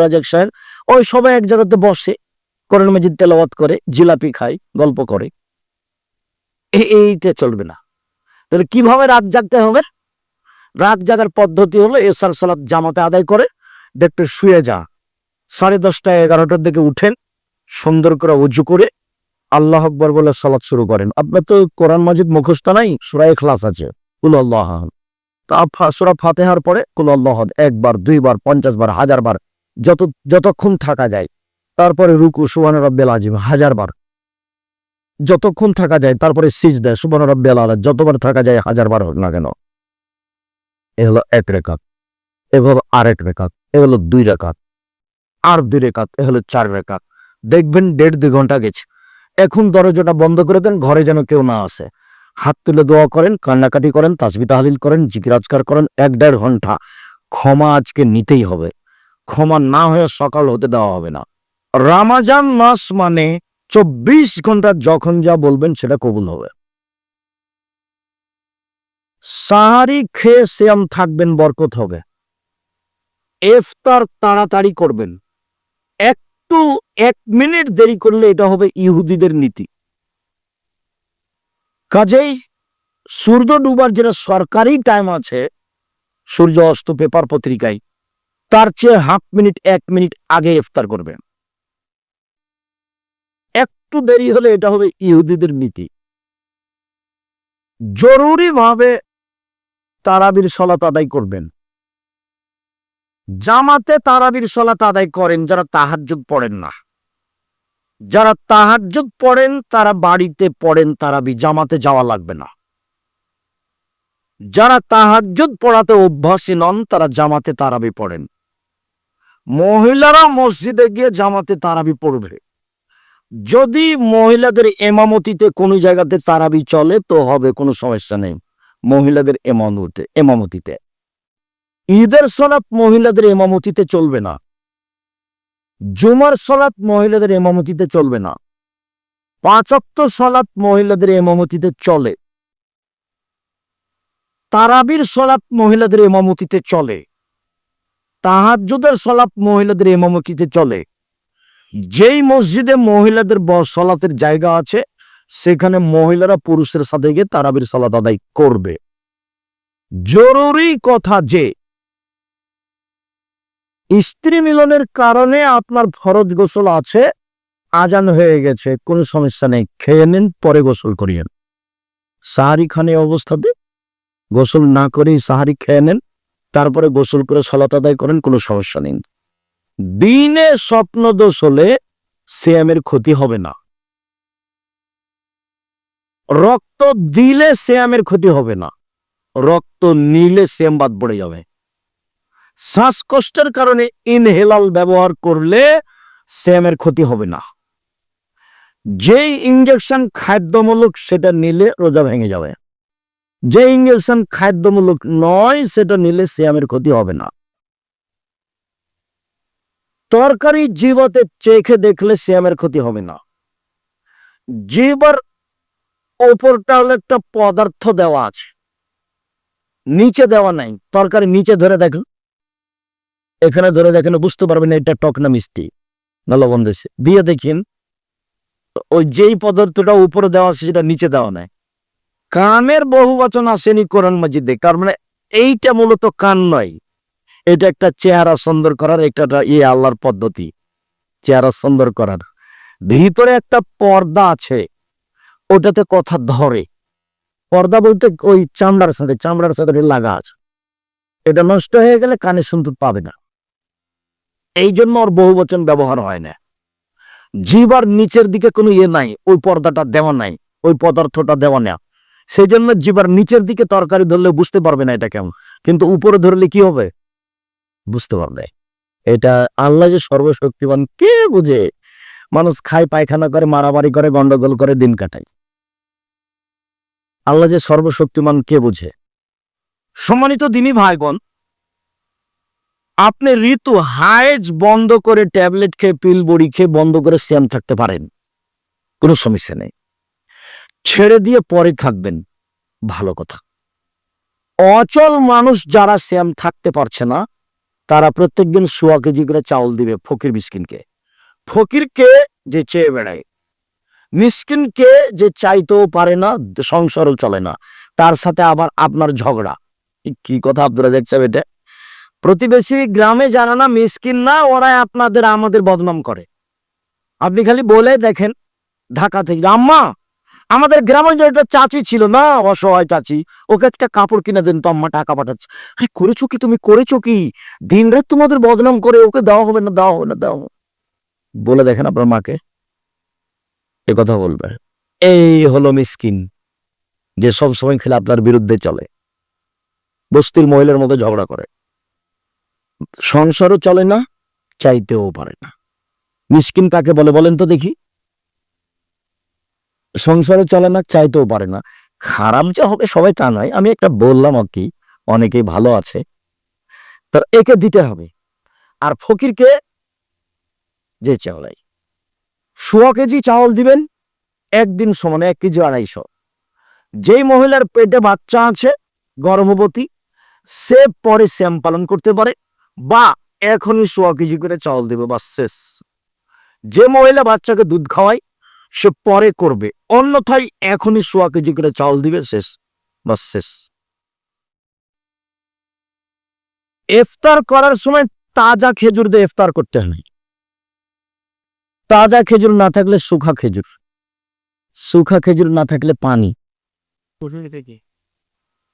রাজাক সাহেব, ওই সবাই এক জায়গাতে বসে কোরআন মাজিদ তেলাওয়াত করে, জিলাপি খায়, গল্প করে। এইটা চলবে না। তাহলে কীভাবে রাত জাগতে হবে? রাত জাগার পদ্ধতি হলো এসার সালাত জামাতে আদায় করে, দেখতে শুয়ে যা। সাড়ে দশটা, এগারোটার দিকে উঠেন, সুন্দর করে উজু করে আল্লাহ আকবর বলে সালাত শুরু করেন। আপনার তো কোরআন মাজিদ মুখস্থ নাই সুরায় ক্লাস আছে। কুল আল্লাহ তা সুরা ফাতেহার পরে কুল আল্লাহ একবার, দুইবার, পঞ্চাশ বার, হাজার বার যত, যতক্ষণ থাকা যায়, তারপরে রুকু সুবান রব্বেল আজিম হাজার বার যতক্ষণ থাকা যায়, তারপরে সিজ দেয় সুবান রব্বেল আলা যতবার থাকা যায় হাজার বার হোক না কেন। এ হলো এক রেখাত, এ হলো আরেক রেখাত, এ হলো দুই রেখাত, আর দুই রেখাত, এ হলো চার রেখাত। দেখবেন দেড় দুই ঘণ্টা গেছে। এখন দরজাটা বন্ধ করে দেন, ঘরে যেন কেউ না আসে। হাত তুলে দোয়া করেন, কান্নাকাটি করেন তাসবি তাহলিল করেন জিকিরাজকার করেন, এক দেড় ঘণ্টা। ক্ষমা আজকে নিতেই হবে। ক্ষমা না হয়ে সকাল হতে দেওয়া হবে না। রামাজান মাস মানে চব্বিশ ঘণ্টা যখন যা বলবেন সেটা কবুল হবে। সাহারি খেয়ে শ্যাম থাকবেন, বরকত হবে। ইফতার তাড়াতাড়ি করবেন। একটু এক মিনিট দেরি করলে এটা হবে ইহুদিদের নীতি। কাজেই সূর্য ডুবার যেটা সরকারি টাইম আছে, সূর্য অস্ত পেপার পত্রিকায় তার চেয়ে হাফ মিনিট, এক মিনিট আগে ইফতার করবেন একটু দেরি হলে এটা হবে ইহুদিদের নীতি। জরুরিভাবে তারাবির সলাত আদায় করবেন। জামাতে তারাবির সলাত আদায় করেন যারা তাহাজ্জুদ পড়েন না। যারা তাহাজ্জুদ পড়েন, তারা বাড়িতে পড়েন তারাবি, জামাতে যাওয়া লাগবে না। যারা তাহাজ্জুদ পড়াতে অভ্যাসী নন, তারা জামাতে তারাবি পড়েন। মহিলারা মসজিদে গিয়ে জামাতে তারাবি পড়বে। যদি মহিলাদের এমামতিতে কোনো জায়গাতে তারাবি চলে, তো হবে, কোনো সমস্যা নেই। মহিলাদের এমামতে এমামতিতে। ঈদের সলাৎ মহিলাদের এমামতিতে চলবে না। জুমার সলাৎ মহিলাদের এমামতিতে চলবে না। পাঁচক্ত সলাৎ মহিলাদের এমামতিতে চলে। তারাবির সলাৎ মহিলাদের এমামতিতে চলে। তাহাজ্জুদের সলাপ মহিলাদের এমামতিতে চলে। যেই মসজিদে মহিলাদের সলাতের জায়গা আছে, সেখানে মহিলারা পুরুষের সাথে গিয়ে তারাবির সলাত আদায় করবে। জরুরি কথা যে, স্ত্রী মিলনের কারণে আপনার ফরজ গোসল আছে, আজান হয়ে গেছে, কোনো সমস্যা নেই, খেয়ে নিন, পরে গোসল করিয়েন। সাহারি খানে অবস্থাতে গোসল না করেই সাহারি খেয়ে নেন। তারপরে গোসল করে সলাত আদায় করেন, কোনো সমস্যা নেই। দিনে স্বপ্ন দোষ হলে সিয়ামের ক্ষতি হবে না। রক্ত দিলে শ্যামের ক্ষতি হবে না। রক্ত নিলে শ্যাম বাদ পড়ে যাবে। শ্বাসকষ্টের কারণে ইনহেলাল ব্যবহার করলে শ্যামের ক্ষতি হবে না। যেই ইঞ্জেকশন খাদ্যমূলক সেটা নিলে রোজা ভেঙে যাবে। যে ইঞ্জেকশন খাদ্যমূলক নয়, সেটা নিলে শ্যামের ক্ষতি হবে না। তরকারি জীবতে চেখে দেখলে শ্যামের ক্ষতি হবে না। জীবর ওপরটা হলো একটা পদার্থ দেওয়া আছে। নিচে দেওয়া নাই। তরকারি নিচে ধরে দেখো। এখানে ধরে দেখেন, বুঝতে পারবেন এটা টক না মিষ্টি, না লবণ দিয়ে দেখিন, ওই যেই পদার্থটা উপরে দেওয়া আছে, সেটা নিচে দেওয়া নাই। কানের বহু বচন আসেনি কোরআন মজিদে। কার মানে এইটা মূলত কান নয়। এটা একটা চেহারা সুন্দর করার একটা ইয়ে আল্লাহর পদ্ধতি। চেহারা সুন্দর করার। ভিতরে একটা পর্দা আছে। ওটাতে কথা ধরে। পর্দা বলতে ওই চামড়ার সাথে চামড়ার সাথে লাগা আছে। এটা নষ্ট হয়ে গেলে কানে শুনতে পাবে না। এই জন্য ওর বহু বচন ব্যবহার হয় না। জিবার নিচের দিকে কোনো ইয়ে নাই। ওই পর্দাটা দেওয়া নাই। ওই পদার্থটা দেওয়া না। সেই জন্য জিবার নিচের দিকে তরকারি ধরলে বুঝতে পারবে না এটা কেমন। কিন্তু উপরে ধরলে কি হবে? বুঝতে পারবে। এটা আল্লাহ যে সর্বশক্তিমান, কে বুঝে? মানুষ খায়, পায়খানা করে, মারামারি করে, গন্ডগোল করে, দিন কাটায়। আল্লাহ যে সর্বশক্তিমান, কে বুঝে? সম্মানিত দিনী ভাইগণ, আপনি ঋতু হাইজ বন্ধ করে ট্যাবলেট খেয়ে পিল বড়ি খেয়ে বন্ধ করে শ্যাম থাকতে পারেন। কোনো সমস্যা নেই। ছেড়ে দিয়ে পরে থাকবেন। ভালো কথা। অচল মানুষ যারা শ্যাম থাকতে পারছে না, তারা প্রত্যেকদিন সোয়া কেজি করে চাউল দিবে ফকির মিসকিনকে। ফকিরকে যে চেয়ে বেড়ায়, মিসকিনকে যে চাইতেও পারে না, সংসারও চলে না, তার সাথে আবার আপনার ঝগড়া। কি কথা আপনারা দেখছেন এটা? প্রতিবেশী গ্রামে জানা না মিসকিন না ওরা আপনাদের আমাদের বদনাম করে। আপনি খালি বলে দেখেন ঢাকা থেকে, আম্মা আমাদের গ্রামে যে একটা চাচি ছিল না, অসহায় চাচি, ওকে একটা কাপড় কিনে দেন, তো আম্মা টাকা পাঠাচ্ছে। আরে, করেছ কি তুমি? করেছ কি? দিন রাত তোমাদের বদনাম করে ওকে দেওয়া হবে না, দেওয়া হবে না, দেওয়া হবে বলে দেখেন আপনার মাকে। এ কথা বলবে। এই হলো মিসকিন, যে সব সময় খেলে আপনার বিরুদ্ধে চলে। বস্তির মহিলার মতো ঝগড়া করে। সংসারও চলে না, চাইতেও পারে না। মিসকিন কাকে বলে বলেন তো দেখি। সংসারও চলে না চাইতেও পারে না। খারাপ যে হবে সবাই তা নয়, আমি একটা বললাম আর কি, অনেকেই ভালো আছে। তো একে দিতে হবে। আর ফকিরকে যে চাওলাই। সোয়া কেজি চাউল দিবেন, একদিন সমানে এক কেজি আড়াইশো। যেই মহিলার পেটে বাচ্চা আছে, গর্ভবতী, সে পরে শ্যাম পালন করতে পারে, বা এখনই সোয়া কেজি করে চাউল দেবে বা শেষ। যে মহিলা বাচ্চাকে দুধ খাওয়ায়, সে পরে করবে। অন্যথায় এখনই সোয়া কেজি করে চাউল দিবে, শেষ। বা শেষ। ইফতার করার সময় তাজা খেজুর দিয়ে ইফতার করতে হয়। তাজা খেজুর না থাকলে শুখা খেজুর। শুখা খেজুর না থাকলে পানি।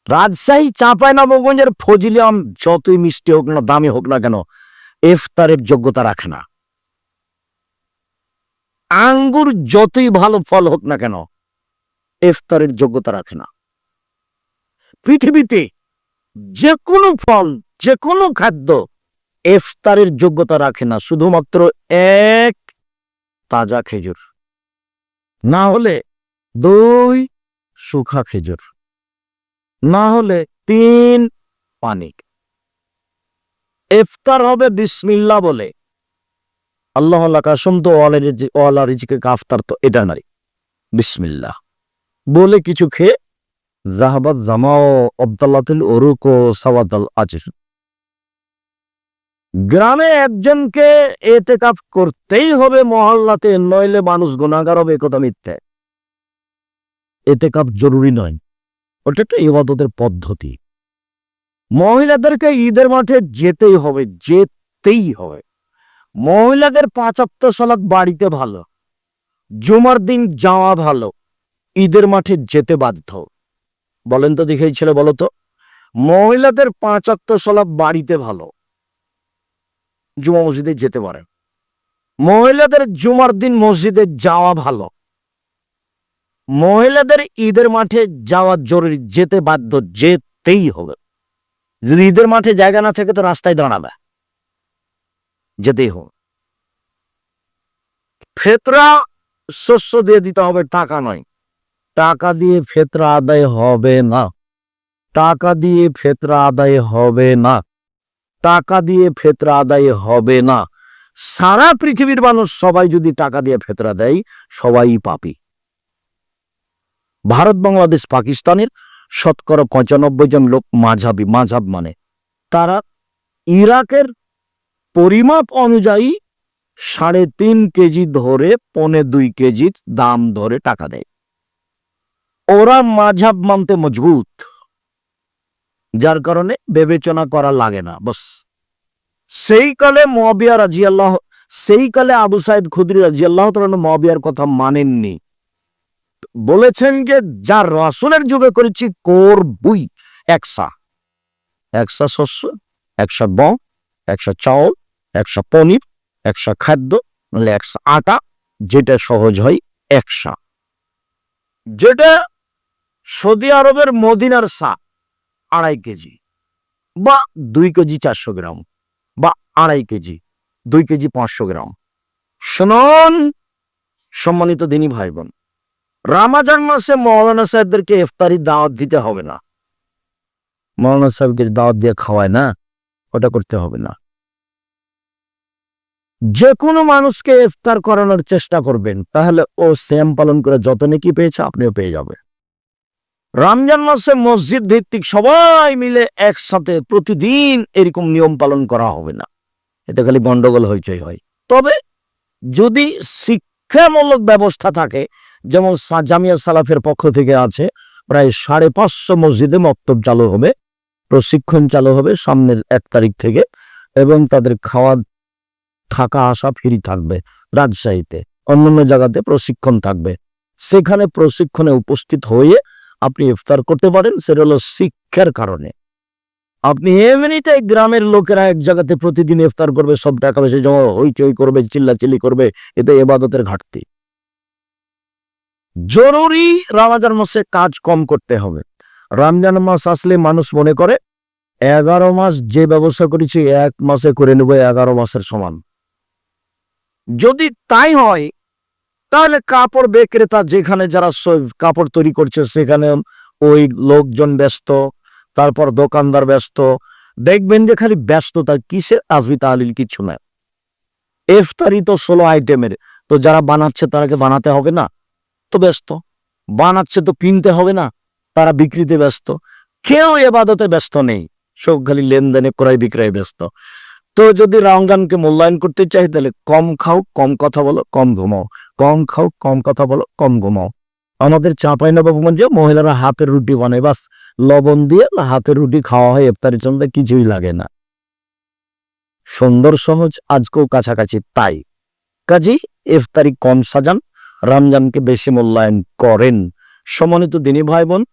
রাজশাহী, চাঁপাই, নবগঞ্জের ফজিলি আম যতই মিষ্টি হোক না, দামি হোক না কেন ইফতারের যোগ্যতা রাখে না। আঙ্গুর যতই ভালো ফল হোক না কেন, ইফতারের যোগ্যতা রাখে না। পৃথিবীতে যে কোনো ফল যে কোনো খাদ্য ইফতারের যোগ্যতা রাখে না, শুধুমাত্র এক তাজা খেজুর। না হলে দুই শুখা খেজুর। না হলে তিন পানি ইফতার হবে বিসমিল্লা বলে। আল্লাহ আল্লাহ কাসম তো ওয়ালা রিজি- রিজিকে কাফতার তো এটা নাই বিসমিল্লাহ। বলে কিছু খেয়ে জাহাবাদ জামাও আবদাল্লাতুল ওরুক ও সাওয়াদাল আজির। গ্রামে একজনকে এতেকাফ করতেই হবে মহল্লাতে, নইলে মানুষ গুণাগার হবে একথা মিথ্যে। এতেকাফ জরুরি নয়, ওটা একটা ইবাদতের পদ্ধতি। মহিলাদেরকে ঈদের মাঠে যেতেই হবে যেতেই হবে। মহিলাদের পাঁচাত্ত সালাত বাড়িতে ভালো, জুমার দিন যাওয়া ভালো, ঈদের মাঠে যেতে বাধ্য। বলেন তো দেখেই ছেলে বলো তো, মহিলাদের পাঁচাত্ত সালাত বাড়িতে ভালো, জুমা মসজিদে যেতে পারে। মহিলাদের জুমার দিন মসজিদে যাওয়া ভালো, মহিলাদের ঈদের মাঠে যাওয়া জরুরি, যেতে বাধ্য, যেতেই হবে। যদি ঈদের মাঠে জায়গা না থাকে তো রাস্তায় দাঁড়াবে। যেতেই হবে ফেতরা শস্য দিয়ে দিতে হবে, টাকা নয়। টাকা দিয়ে ফেতরা আদায় হবে না। টাকা দিয়ে ফেতরা আদায় হবে না। টাকা দিয়ে ফেতরা আদায় হবে না। সারা পৃথিবীর মানুষ সবাই যদি টাকা দিয়ে ফেতরা দেয়, সবাই পাপি। ভারত, বাংলাদেশ, পাকিস্তানের শতকরা পঁচানব্বই জন লোক মাঝাবি, মাঝাব মানে। তারা ইরাকের পরিমাপ অনুযায়ী সাড়ে তিন কেজি ধরে পনে দুই কেজির দাম ধরে টাকা দেয়। ওরা মাঝাব মানতে মজবুত, যার কারণে বিবেচনা করা লাগে না, বস। সেই কালে মহাবিয়া রাজি আল্লাহ সেই কালে আবু সাইদ খুদরি রাজি আল্লাহ মহাবিয়ার কথা মানেননি। বলেছেন যে, যা রাসুলের যুগে করেছি, করবই। একসা। একসা শস্য, একসা ব একশা চাউল, একশো পনির, একশো খাদ্য, নাহলে একশো আটা, যেটা সহজ হয় একশা। যেটা সৌদি আরবের মদিনার সা আড়াই কেজি বা দুই কেজি চারশো গ্রাম বা আড়াই কেজি, দুই কেজি পাঁচশো গ্রাম। শুনুন, সম্মানিত দিনী ভাই বোন রামাজান মাসে মৌলানা সাহেবদেরকে ইফতারি দাওয়াত দিতে হবে না। মৌলানা সাহেবকে দাওয়াত দিয়ে খাওয়ায় না? ওটা করতে হবে না। যে কোনো মানুষকে ইফতার করানোর চেষ্টা করবেন, তাহলে ও শ্যাম পালন করে যত নাকি পেয়েছে আপনিও পেয়ে যাবে রমজান মাসে মসজিদ ভিত্তিক সবাই মিলে একসাথে প্রতিদিন এরকম নিয়ম পালন করা হবে না। এতে খালি গন্ডগোল হইচই হয়। তবে যদি শিক্ষামূলক ব্যবস্থা থাকে, যেমন জামিয়া সালাফের পক্ষ থেকে আছে, প্রায় সাড়ে পাঁচশো মসজিদে মক্তব চালু হবে। প্রশিক্ষণ চালু হবে সামনের এক তারিখ থেকে এবং তাদের খাওয়া, থাকা, আসা ফ্রি থাকবে রাজশাহীতে। অন্যান্য জায়গাতে প্রশিক্ষণ থাকবে। সেখানে প্রশিক্ষণে উপস্থিত হয়ে আপনি ইফতার করতে পারেন, সেটা হলো শিক্ষার কারণে। আপনি এমনিতে গ্রামের লোকেরা এক জায়গাতে প্রতিদিন ইফতার করবে, সব টাকা পয়সা জমা হইচই করবে, চিল্লাচিল্লি করবে এতে এবাদতের ঘাটতি। জরুরি রামাজান মাসে কাজ কম করতে হবে। রমজান মাস আসলে মানুষ মনে করে, এগারো মাস যে ব্যবসা করেছি, এক মাসে করে নেব এগারো মাসের সমান। যদি তাই হয়, তাহলে কাপড় বিক্রেতা যেখানে যারা কাপড় তৈরি করছে, সেখানে ওই লোকজন ব্যস্ত, তারপর দোকানদার ব্যস্ত। দেখবেন যে খালি ব্যস্ততা কিসে আসবি তাহলিল কিছু না এফতারি তো ষোলো আইটেমের, তো যারা বানাচ্ছে তারাকে বানাতে হবে না, তো ব্যস্ত। বানাচ্ছে তো কিনতে হবে না তারা বিক্রিতে ব্যস্ত। কেউ এবাদতে ব্যস্ত নেই। সব খালি লেনদেনে ক্রয় বিক্রয় ব্যস্ত। তো যদি রমজানকে মূল্যায়ন করতে চাই, তাহলে কম খাও, কম কথা বলো, কম ঘুমাও। কম খাও, কম কথা বলো, কম ঘুমাও। আমাদের চাঁপাই নবাবগঞ্জে মহিলারা হাতের রুটি বানায়। বাস, লবণ দিয়ে হাতের রুটি খাওয়া হয়, ইফতারের জন্য কিছুই লাগে না। সুন্দর, সহজ, আজকেও কাছাকাছি, তাই। কাজী, ইফতারি কম সাজান, রমজানকে বেশি মূল্যায়ন করেন। সমন্বিত দিনী ভাই বোন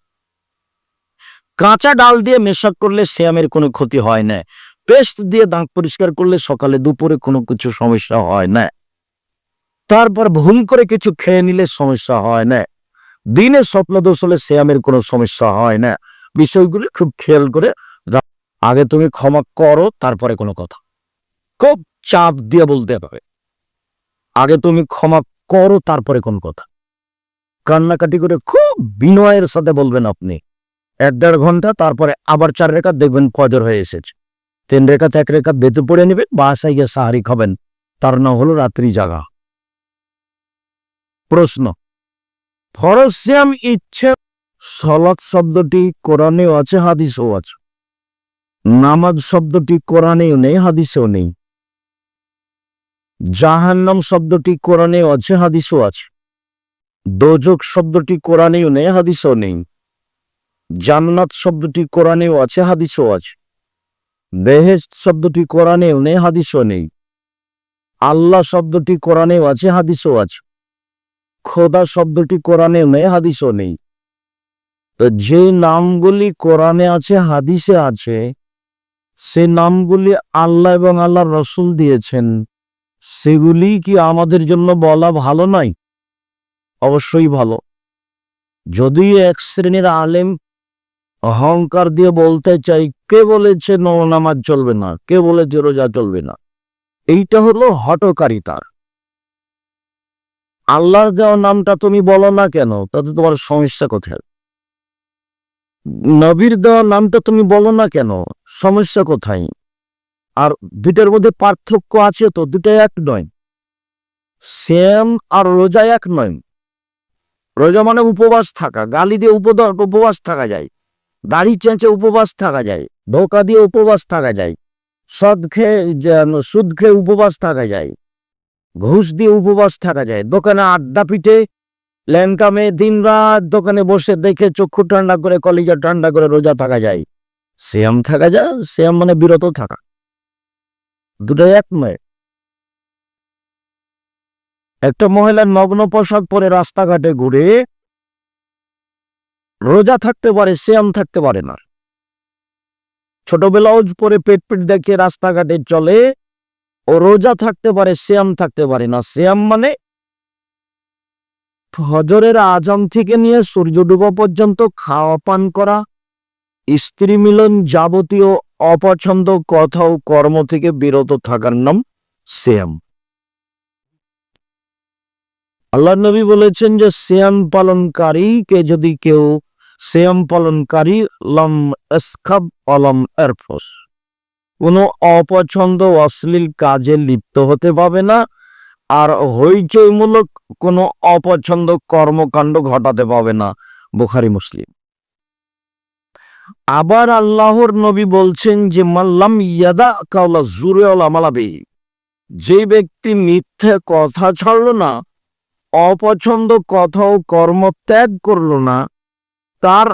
কাঁচা ডাল দিয়ে মেশাক করলে শ্যামের কোনো ক্ষতি হয় না। পেস্ট দিয়ে দাঁত পরিষ্কার করলে সকালে দুপুরে কোনো কিছু সমস্যা হয় না। তারপর ভুল করে কিছু খেয়ে নিলে সমস্যা হয় না। দিনে স্বপ্নদোষ হলে শ্যামের কোনো সমস্যা হয় না। বিষয়গুলি খুব খেয়াল করে আগে তুমি ক্ষমা করো, তারপরে কোনো কথা। খুব চাপ দিয়ে বলতে হবে। আগে তুমি ক্ষমা করো, তারপরে কোন কথা। কান্নাকাটি করে খুব বিনয়ের সাথে বলবেন আপনি। এক দেড় ঘণ্টা, তারপরে আবার চার রেখা দেখবেন ফজর হয়ে এসেছে। তিন রেখা, এক রেখা বেতে পড়ে নেবেন, বাসায় গিয়ে সাহারি খাবেন। তার নাম হলো রাত্রি জাগা। প্রশ্ন, ফরজ শ্যাম ইচ্ছে, সলাৎ শব্দটি কোরআনেও আছে, হাদিসেও আছে? নামাজ শব্দটি কোরআনেও নেই, হাদিসেও নেই। জাহান্নাম শব্দটি কোরআনেও আছে, হাদিসও আছে। দোজক শব্দটি কোরআনেও নেই, হাদিসও নেই। জান্নাত শব্দটি কোরআনেও আছে, হাদিসও আছে। বেহেশত শব্দটি কোরআনেও নেই, হাদিসও নেই। আল্লাহ শব্দটি কোরআনেও আছে, হাদিসও আছে। খোদা শব্দটি কোরআনেও নেই, হাদিসও নেই। তো যে নামগুলি কোরআনে আছে, হাদিসে আছে, সে নামগুলি আল্লাহ এবং আল্লাহ রসুল দিয়েছেন। সেগুলি কি আমাদের জন্য বলা ভালো নয়? অবশ্যই ভালো। যদি এক শ্রেণির আলেম অহংকার দিয়ে বলতে চাই, কে বলেছে ন নামাজ চলবে না, কে বলেছে রোজা চলবে না? এইটা হলো হটকারিতার আল্লাহর দেওয়া নামটা তুমি বলো না কেন, তাতে তোমার সমস্যা কোথায়? নবীর দেওয়া নামটা তুমি বলো না কেন, সমস্যা কোথায়? আর দুইটার মধ্যে পার্থক্য আছে তো দুটা এক নয়। শ্যাম আর রোজা এক নয়। রোজা মানে উপবাস থাকা, গালি দিয়ে উপবাস থাকা যায়। দাড়ি চেঁচে উপবাস থাকা যায়, ধোকা দিয়ে উপবাস থাকা যায়, সদ খেয়ে সুদ খেয়ে উপবাস থাকা যায়, ঘুষ দিয়ে উপবাস থাকা যায়। দোকানে আড্ডা পিঠে ল্যাংটা মেয়ে দিন রাত দোকানে বসে দেখে চক্ষু ঠান্ডা করে, কলিজা ঠান্ডা করে রোজা থাকা যায়। শ্যাম থাকা যায়, শ্যাম মানে বিরত থাকা। দুটো এক নয়। একটা মহিলার নগ্ন পোশাক পরে রাস্তাঘাটে ঘুরে রোজা থাকতে পারে শ্যাম থাকতে পারে না। ছোট ব্লাউজ পরে পেট পেট দেখে রাস্তাঘাটে চলে, ও রোজা থাকতে পারে শ্যাম থাকতে পারে না। শ্যাম মানে ফজরের আজাম থেকে নিয়ে সূর্য ডুবা পর্যন্ত খাওয়া, পান করা, স্ত্রী মিলন যাবতীয় অপছন্দ কথা ও কর্ম থেকে বিরত থাকার নাম শ্যাম আল্লাহ নবী বলেছেন যে শ্যাম পালনকারীকে যদি কেউ শ্যাম পালনকারী লম এসখাব অলম এরফস কোনো অপছন্দ অশ্লীল কাজে লিপ্ত হতে পাবে না আর হইচইমূলক কোনো অপছন্দ কর্মকাণ্ড ঘটাতে পাবে না বুখারি মুসলিম আবার আল্লাহর নবী বলছেন যে মাল্লাম ইয়াদা কাউলা জুরে আমালাবি যে ব্যক্তি মিথ্যে কথা ছাড়ল না অপছন্দ কথা ও কর্ম ত্যাগ করল না তার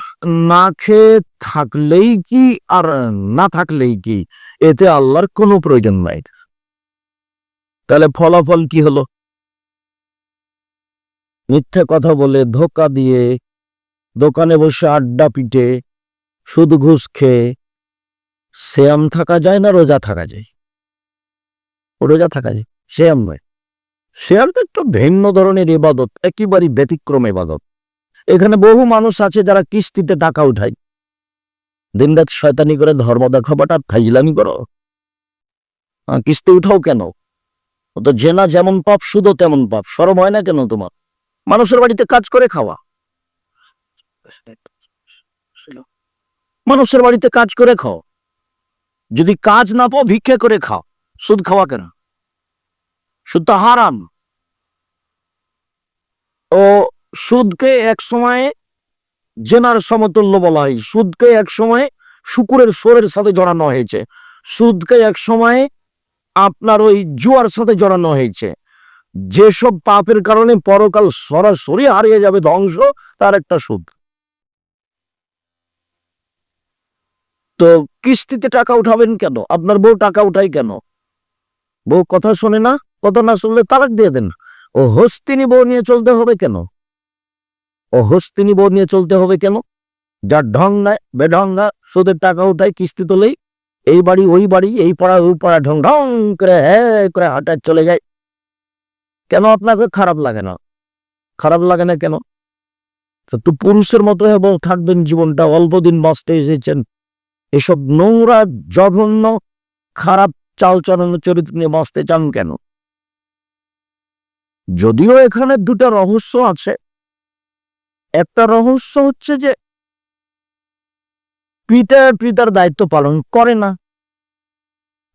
না খেয়ে থাকলেই কি আর না থাকলেই কি? এতে আল্লাহর কোনো প্রয়োজন নাই। তাহলে ফলাফল কি হলো? মিথ্যে কথা বলে ধোকা দিয়ে দোকানে বসে আড্ডা পিটে, সুদ ঘুষ খেয়ে, শ্যাম থাকা যায় না, রোজা থাকা যায়? রোজা থাকা যায়? শ্যাম নয়। শ্যাম তো একটু ভিন্ন ধরনের ইবাদত, একেবারেই ব্যতিক্রম ইবাদত। এখানে বহু মানুষ আছে যারা কিস্তিতে টাকা উঠায়। দিনরাত শয়তানি করে ধর্ম দেখাবাটা ফাইজলামি করো। কিস্তি উঠাও কেন? ও তো জেনা যেমন পাপ, সুদও তেমন পাপ, সরম হয় না কেন তোমার? মানুষের বাড়িতে কাজ করে খাওয়া। মানুষের বাড়িতে কাজ করে খাও। যদি কাজ না পাও, ভিক্ষা করে খাও। সুদ খাওয়া কেন? সুদ তো হারাম। ও সুদকে এক সময়ে জেনার সমতুল্য বলা হয়। সুদকে এক সময় শুকুরের সোরের সাথে জড়ানো হয়েছে। সুদকে এক সময়ে আপনার ওই জুয়ার সাথে জড়ানো হয়েছে। যেসব পাপের কারণে পরকাল সরাসরি হারিয়ে যাবে ধ্বংস, তার একটা সুদ। তো কিস্তিতে টাকা উঠাবেন কেন? আপনার বউ টাকা উঠাই কেন? বউ কথা শোনে না? কথা না শুনলে তালাক দিয়ে দেন। ও হস্তিনী বউ নিয়ে চলতে হবে কেন? ও হস্তিনী বউ নিয়ে চলতে হবে কেন? যার ঢং নাই বেঢঙ্গা সুদের টাকা উঠায় কিস্তি তোলেই এই বাড়ি, ওই বাড়ি, এই পাড়া ওই পাড়া ঢং ঢং করে হ্যাঁ করে হঠাৎ চলে যায়। কেন আপনাকে খারাপ লাগে না? খারাপ লাগে না কেন? তো পুরুষের মতো বউ থাকবেন জীবনটা অল্প দিন বাঁচতে এসেছেন। এসব নোংরা, জঘন্য, খারাপ চালচরণ চরিত্র নিয়ে বাঁচতে চান কেন? যদিও এখানে দুটা রহস্য আছে। একটা রহস্য হচ্ছে যে পিতা পিতার দায়িত্ব পালন করে না।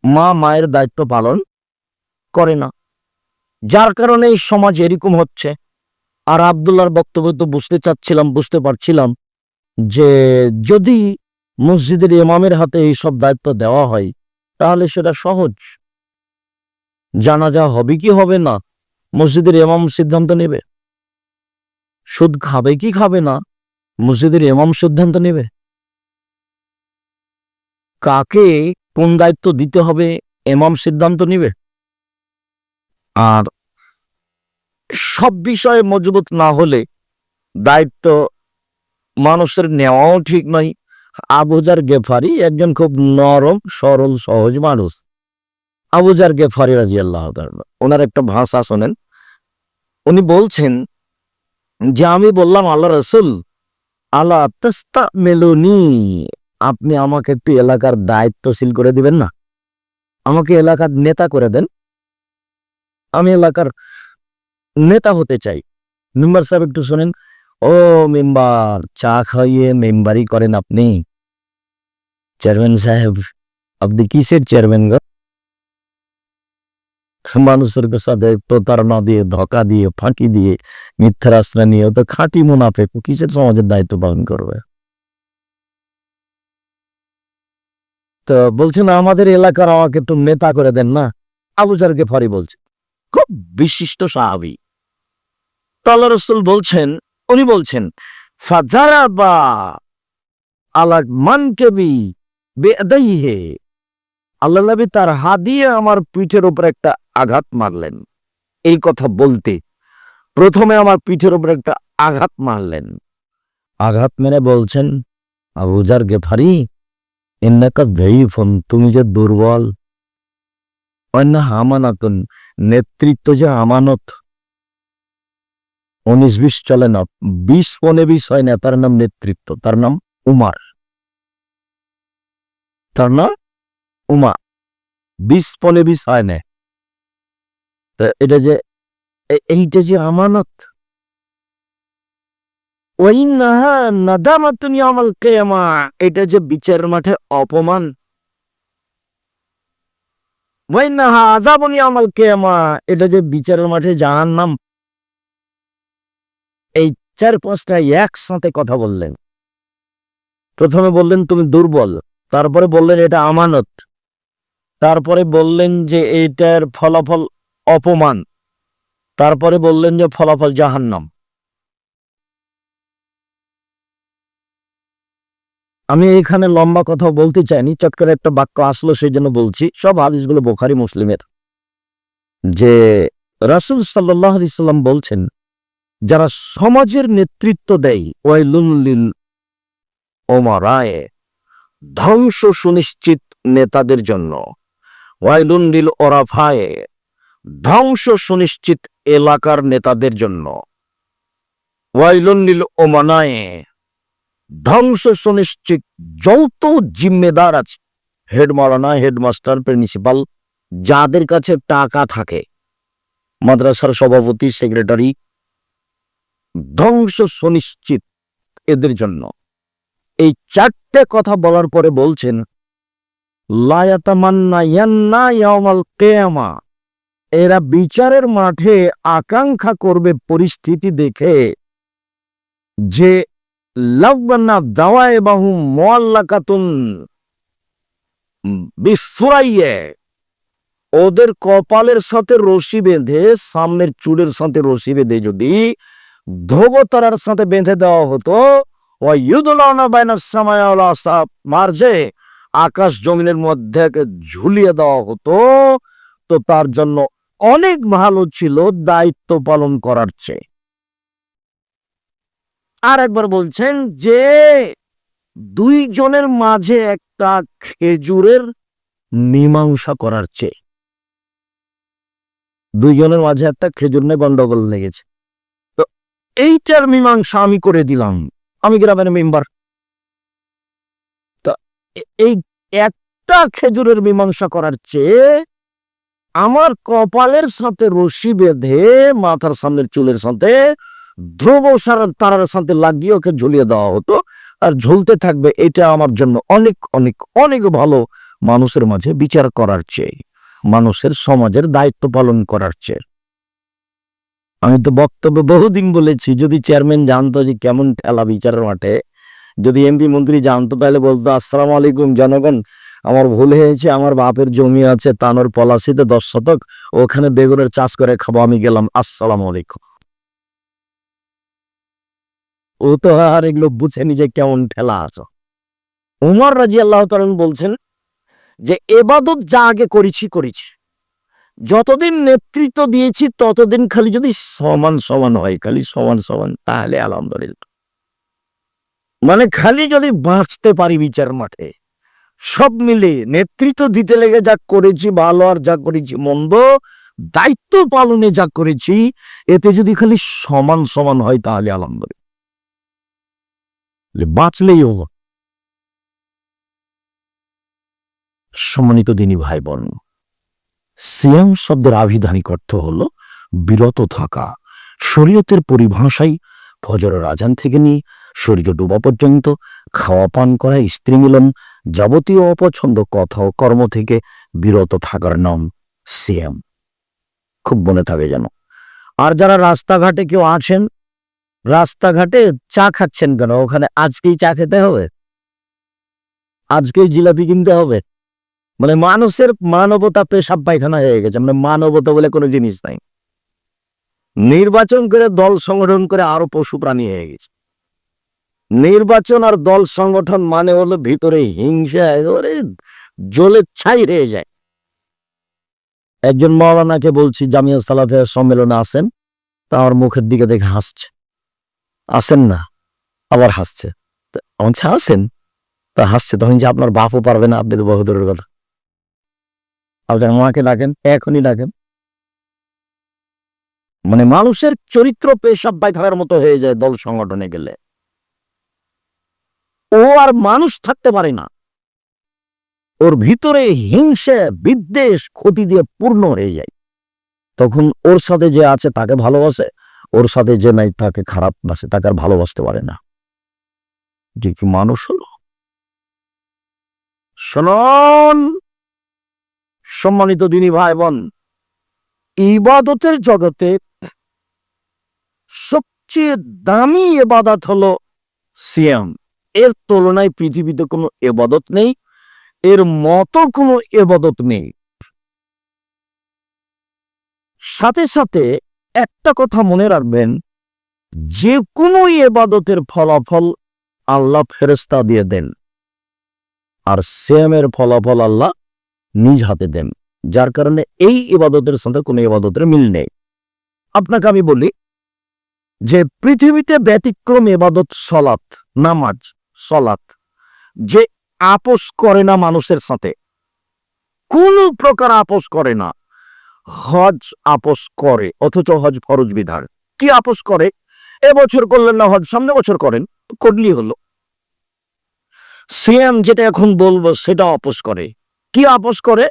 মা, মায়ের দায়িত্ব পালন করে না। যার কারণে এই সমাজ এরকম হচ্ছে। আর আবদুল্লাহর বক্তব্য তো বুঝতে চাচ্ছিলাম, বুঝতে পারছিলাম যে যদি মসজিদের ইমামের হাতে এই সব দায়িত্ব দেওয়া হয়, তাহলে সেটা সহজ। জানাজা হবে কি হবে না? মসজিদের ইমাম সিদ্ধান্ত নেবে? সুদ খাবে কি খাবে না? মসজিদের এমাম সিদ্ধান্ত নেবে। কাকে কোন দায়িত্ব দিতে হবে এমাম সিদ্ধান্ত নেবে? আর সব বিষয়ে মজবুত না হলে দায়িত্ব মানুষের নেওয়াও ঠিক নয়। আবুজার গেফারি একজন খুব নরম, সরল, সহজ মানুষ। আবুজার গেফারি রাজি আল্লাহ ওনার একটা ভাষা শোনেন। উনি বলছেন যে আমি বললাম, আল্লাহ রসুল আল্লাহ তেস্তা মেলুনি আপনি আমাকে একটু এলাকার দায়িত্বশীল করে দিবেন না? আমাকে এলাকার নেতা করে দেন। আমি এলাকার নেতা হতে চাই। মেম্বার সাহেব একটু শোনেন। ও মেম্বার, চা খাইয়ে মেম্বারই করেন আপনি? চেয়ারম্যান সাহেব, আপনি কিসের চেয়ারম্যান গো? মানুষের সাথে প্রতারণা দিয়ে, ধোকা দিয়ে, ফাঁকি দিয়ে মিথ্যার আশ্রয় নিয়ে তো খাঁটি মুনাফে কিসের সমাজের দায়িত্ব পালন করবে? তো বলছেন, আমাদের এলাকার আমাকে একটু নেতা করে দেন না? আবুজারকে ফারি বলছে। খুব বিশিষ্ট সাহাবি। তাল্লা রসুল বলছেন, উনি বলছেন ফাজারা বা আলাক মান কেবি বেদাইহে আল্লাহ নবী তার হাত দিয়ে আমার পিঠের উপর একটা আঘাত মারলেন। এই কথা বলতে প্রথমে আমার পিঠের উপর একটা আঘাত মারলেন। আঘাত মেরে বলছেন আবুজার গেফারি এন্নাকা ফোন তুমি যে দুর্বল। অন্য আমানাতন, নেতৃত্ব যে আমানত। উনিশ বিশ চলে না, বিশ পনে বিশ হয় না, তার নাম নেতৃত্ব, তার নাম উমার। তার নাম উমা। বিশ পনে বিশ হয় না তা এটা যে এইটা যে আমানত। ওই না নাদামা তুমি আমল কেমা এটা যে বিচার মাঠে অপমান। ওই না আদাবনি আমল কেমা এটা যে বিচারের মাঠে জাহান নাম এই চার পাঁচটা একসাথে কথা বললেন। প্রথমে বললেন, তুমি দুর্বল। তারপরে বললেন, এটা আমানত। তারপরে বললেন যে এইটার ফলাফল অপমান। তারপরে বললেন যে ফলাফল জাহান্নাম। আমি এখানে লম্বা কথা বলতে চাইনি, চট করে একটা বাক্য আসলো সেই জন্য বলছি। সব হাদিসগুলো বোখারি, মুসলিমের। যে রাসুল সাল্লাহ সাল্লাম বলছেন, যারা সমাজের নেতৃত্ব দেয় ওয়াইলুল ওমারায়ে ধ্বংস সুনিশ্চিত নেতাদের জন্য। ওয়াইলুন লিল ওরাফায়ে, ধ্বংস সুনিশ্চিত এলাকার নেতাদের জন্য। ওয়াইলুন লিল ওমানায়ে, ধ্বংস সুনিশ্চিত যৌথ জিম্মেদার আছে হেড মারানা হেডমাস্টার, প্রিন্সিপাল, যাদের কাছে টাকা থাকে। মাদ্রাসার সভাপতি, সেক্রেটারি, ধ্বংস সুনিশ্চিত এদের জন্য। এই চারটে কথা বলার পরে বলছেন এরা বিচারের মাঠে আকাঙ্ক্ষা করবে পরিস্থিতি দেখে যে লাভবান্না দাওয়ায় বাহু মোয়াল্লাকাতুন বিস্ফুরাইয়ে ওদের কপালের সাথে রশি বেঁধে, সামনের চুলের সাথে রশি বেঁধে যদি ধোবতারার সাথে বেঁধে দেওয়া হতো ও ইউদুলানা বাইনার সময় মার্জে আকাশ জমিনের মধ্যে ঝুলিয়ে দেওয়া হতো। তো তার জন্য অনেক ভালো ছিল দায়িত্ব পালন করার চেয়ে। আর একবার বলছেন যে দুইজনের মাঝে একটা খেজুরের মীমাংসা করার চেয়ে। দুইজনের মাঝে একটা খেজুর নিয়ে গন্ডগোল লেগেছে। তো এইটার মীমাংসা আমি করে দিলাম। আমি গ্রামের মেম্বার। এই একটা খেজুরের মীমাংসা করার চেয়ে আমার কপালের সাথে রশি বেঁধে মাথার সামনের চুলের সাথে ধ্রুব সারার তারার সাথে লাগিয়ে ওকে ঝুলিয়ে দেওয়া হতো। আর ঝুলতে থাকবে এটা আমার জন্য অনেক অনেক অনেক ভালো মানুষের মাঝে বিচার করার চেয়ে, মানুষের সমাজের দায়িত্ব পালন করার চেয়ে। আমি তো বক্তব্য বহুদিন বলেছি, যদি চেয়ারম্যান জানতো যে কেমন ঠেলা বিচারের মাঠে যদি এমপি মন্ত্রী জানতো তাহলে বলতো, আসসালাম আলাইকুম জনগণ, আমার ভুল হয়েছে, আমার বাপের জমি আছে তানোর পলাশিতে দশ শতক, ওখানে বেগুনের চাষ করে খাব, আমি গেলাম, আসসালাম আলাইকুম। ও তো আর এগুলো বুঝেনি যে কেমন ঠেলা আছো। উমর রাজি আল্লাহ বলছেন যে, এবাদত যা আগে করেছি করেছি। যতদিন নেতৃত্ব দিয়েছি, ততদিন খালি যদি সমান সমান হয়, খালি সমান সমান, তাহলে আলহামদুলিল্লাহ। মানে খালি যদি বাঁচতে পারি বিচার মাঠে, সব মিলে নেতৃত্ব দিতে লেগে যা করেছি, ভালো আর যা করেছি, মন্দ, দায়িত্ব পালনে যা করেছি, এতে যদি খালি সমান সমান হয় তাহলে আলহামদুলিল্লাহ। বাঁচলেই হলো। সম্মানিত দিনী ভাই বোন সিয়াম শব্দের আভিধানিক অর্থ হল বিরত থাকা। শরীয়তের পরিভাষায় ফজরের আজান থেকে নিয়ে সূর্য ডুবা পর্যন্ত খাওয়া পান করা স্ত্রী মিলন যাবতীয় অপছন্দ কথা ও কর্ম থেকে বিরত থাকার নাম সিয়াম খুব মনে থাকে যেন। আর যারা রাস্তাঘাটে কেউ আছেন, রাস্তাঘাটে চা খাচ্ছেন কেন? ওখানে আজকেই চা খেতে হবে? আজকেই জিলাপি কিনতে হবে? মানে মানুষের মানবতা পেশাব পায়খানা হয়ে গেছে। মানে মানবতা বলে কোনো জিনিস নাই। নির্বাচন করে দল সংগঠন করে আরও পশু প্রাণী হয়ে গেছে। নির্বাচন আর দল সংগঠন মানে হলো ভিতরে হিংসা জ্বলে ছাই রয়ে যায়। একজন মৌলানাকে বলছি, জামিয়া সালাফের সম্মেলনে আসেন আমার মুখের দিকে দেখে হাসছে। আসেন না, আবার হাসছে। আমার আসেন। তা হাসছে, তখন যে আপনার বাপও পারবে না, আপনি তো বহুদূরের কথা। আপনার মাকে ডাকেন, এখনই ডাকেন। মানে মানুষের চরিত্র পেশাব থাকার মতো হয়ে যায় দল সংগঠনে গেলে। ও আর মানুষ থাকতে পারে না। ওর ভিতরে হিংসে, বিদ্বেষ, ক্ষতি দিয়ে পূর্ণ হয়ে যায়। তখন ওর সাথে যে আছে তাকে ভালোবাসে, ওর সাথে যে নাই তাকে খারাপ বাসে, তাকে আর ভালোবাসতে পারে না। যে কি মানুষ হলো? শোনন, সম্মানিত দিনী ভাই বোন ইবাদতের জগতে সবচেয়ে দামি এবাদত হলো সিয়াম। এর তুলনায় পৃথিবীতে কোনো এবাদত নেই, এর মতো কোনো এবাদত নেই। সাথে সাথে একটা কথা মনে রাখবেন, যে কোনো এবাদতের ফলাফল আল্লাহ ফেরেস্তা দিয়ে দেন, আর সেমের ফলাফল আল্লাহ নিজ হাতে দেন, যার কারণে এই ইবাদতের সাথে কোনো ইবাদতের মিল নেই। আপনাকে আমি বলি যে পৃথিবীতে ব্যতিক্রম এবাদত, সলাৎ, নামাজ সলাৎ, যে আপোষ করে না মানুষের সাথে। কোনো প্রকার আপোষ করে না। হজ আপোষ করে, অথচ হজ ফরজ বিধান। কি আপোষ করে? এবছর করলেন না হজ, সামনে বছর করেন করলি হলো। সিএম যেটা এখন বলব, সেটা আপোষ করে। কি আপোষ করে?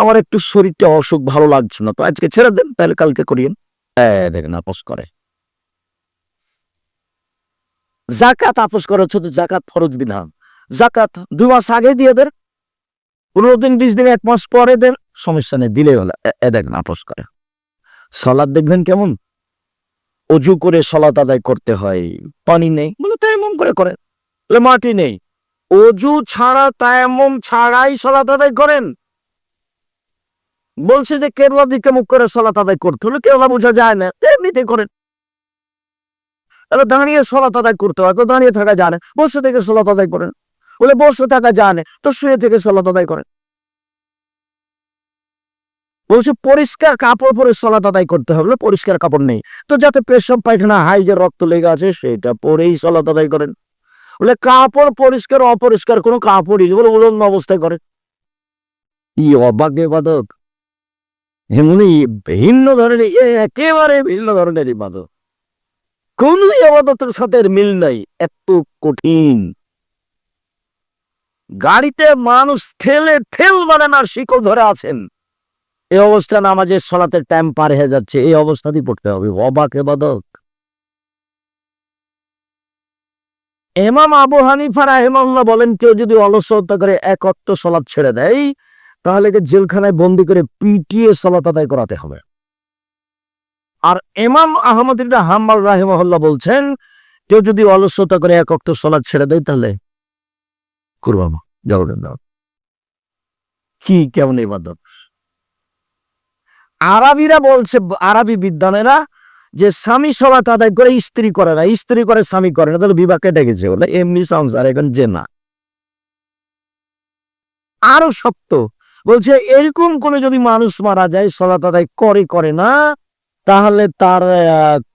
আমার একটু শরীরটা অসুখ, ভালো লাগছে না, তো আজকে ছেড়ে দেন, তাহলে কালকে করিয়েন। দেখেন, আপোষ করে। জাকাত আপোষ করে হচ্ছে জাকাত ফরজ বিধান। জাকাত দুই মাস আগে দিয়ে দেন, পনেরো দিন, বিশ দিন, এক মাস পরে দেন, সমস্যা নেই দিলে হলো। এ- দেখেন আপোষ করে। সলাদ দেখবেন কেমন? অজু করে সলাত আদায় করতে হয়, পানি নেই, বলে তাই এমন করে বলে মাটি নেই। অজু ছাড়া, তায়াম্মম ছাড়াই সলাত আদায় করেন। বলছে যে কেবলা দিকে মুখ করে সলাত আদায় করতে হলে কেবলা বোঝা যায় না এমনিতে করেন। এবার দাঁড়িয়ে সলাত আদায় করতে হয়, তো দাঁড়িয়ে থাকা জানে, বসে থেকে সলাত আদায় করেন। বলে বসে থাকা জানে, তো শুয়ে থেকে সলাত আদায় করেন। বলছে, পরিষ্কার কাপড় পরে সলাত আদায় করতে হবে পরিষ্কার কাপড় নেই। তো যাতে পেশব পায়খানা হাই যে রক্ত লেগে আছে, সেটা পরেই সলাত আদায় করেন। বলে, কাপড় পরিষ্কার, অপরিষ্কার, কোনো কাপড়ই বলে উলঙ্গ অবস্থায় করে ই অবাক ইবাদত এমনি ভিন্ন ধরনের একেবারে ভিন্ন ধরনের ইবাদত কোন ইবাদতের সাথে মিল নাই, এত কঠিন। গাড়িতে মানুষ ঠেলে ঠেল মানে না, শিকল ধরে আছেন। এই অবস্থা নামাজের সলাতের টাইম পার হয়ে যাচ্ছে, এই অবস্থাতেই পড়তে হবে, অবাক এবাদত এমাম আবু হানিফা রাহেমাল্লাহ বলেন, কেউ যদি অলসতা করে এক অক্ত সলাৎ ছেড়ে দেয়, তাহলে জেলখানায় বন্দি করে পিটিয়ে সলাত আদায় করাতে হবে। আর এমাম আহমদ ইবনে হাম্বাল রাহিমাহুল্লাহ বলছেন, কেউ যদি অলসতা করে এক অক্ত সলাৎ ছেড়ে দেয় তাহলে করবাম জবাব দাও। কি, কেমন ইবাদত? আরবিরা বলছে, আরবি বিদ্যানেরা যে স্বামী সলাত আদায় করে স্ত্রী করে না, স্ত্রী করে স্বামী করে না, তাহলে বিবাহকে ডেকেছে বলে এমনি সংসার এখন যে না আরও শক্ত, বলছে, এরকম কোন যদি মানুষ মারা যায় সলাত আদায় করে করে না তাহলে তার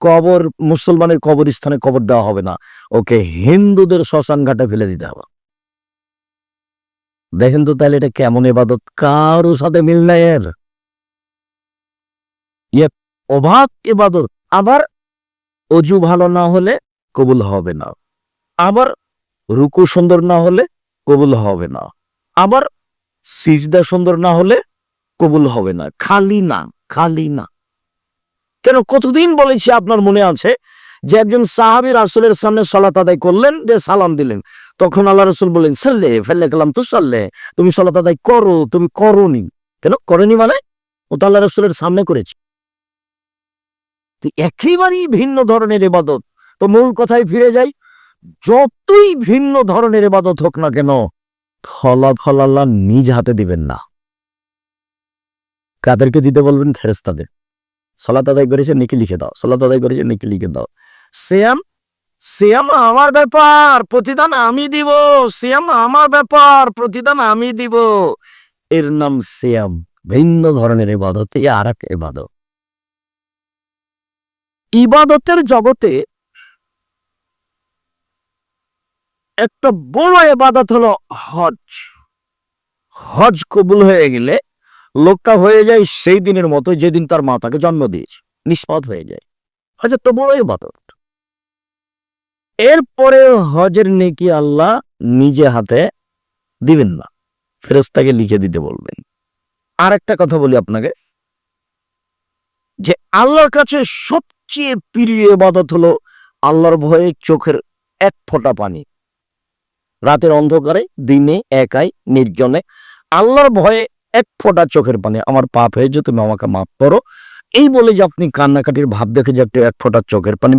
কবর, মুসলমানের কবরস্থানে কবর দেওয়া হবে না। ওকে, হিন্দুদের শ্মশান ঘাটে ফেলে দিতে হবে। দেখেন তো তাহলে এটা কেমন এবাদত কারোর সাথে মিল নাই এর। ইয়ে অবাক এবাদত আবার অজু ভালো না হলে কবুল হবে না। আবার রুকু সুন্দর না হলে কবুল হবে না। আবার সিজদা সুন্দর না হলে কবুল হবে না। খালি না খালি না। কেন কতদিন বলেছি আপনার মনে আছে যে একজন সাহাবি রাসুলের সামনে সলাত আদায় করলেন যে সালাম দিলেন? তখন আল্লাহ রসুল বললেন, সাল্লে, ফেললে গেলাম তো সাল্লে। তুমি সলাত আদায় করো, তুমি করনি। কেন? করনি মানে? ও তো আল্লাহ রসুলের সামনে করেছে। একেবারেই ভিন্ন ধরনের ইবাদত। তো মূল কথায় ফিরে যাই, যতই ভিন্ন ধরনের ইবাদত হোক না কেন, ফলাফল আল্লাহ নিজ হাতে দিবেন না। কাদেরকে দিতে বলবেন? ফেরেস্তাদের সলাত আদায় করেছে, নেকি লিখে দাও। সলাত আদায় করেছে, নেকি লিখে দাও। শ্যাম শ্যাম আমার ব্যাপার, প্রতিদান আমি দিব। শ্যাম আমার ব্যাপার, প্রতিদান আমি দিব। এর নাম শ্যাম ভিন্ন ধরনের ইবাদত এই আর এক ইবাদত। ইবাদতের জগতে একটা বড় এবাদত হলো হজ। হজ কবুল হয়ে গেলে লোকটা হয়ে যায় সেই দিনের মতো যেদিন তার মা তাকে জন্ম দিয়েছে। নিষ্পদ হয়ে যায়। হজের তো বড় ইবাদত এরপরে হজের নেকি আল্লাহ নিজে হাতে দিবেন না। ফেরেস্তাকে লিখে দিতে বলবেন। আর একটা কথা বলি আপনাকে। যে আল্লাহর কাছে সবচেয়ে প্রিয় ইবাদত হলো আল্লাহর ভয়ে চোখের এক ফোঁটা পানি। রাতের অন্ধকারে, দিনে একাই, নির্জনে আল্লাহর ভয়ে এক ফোঁটা চোখের পানি। আমার পাপ হয়েছে, তুমি আমাকে মাফ করো। এই বলে যে আপনি কান্নাকাটির ভাব দেখে যে একটু এক ফোঁটা চোখের পানি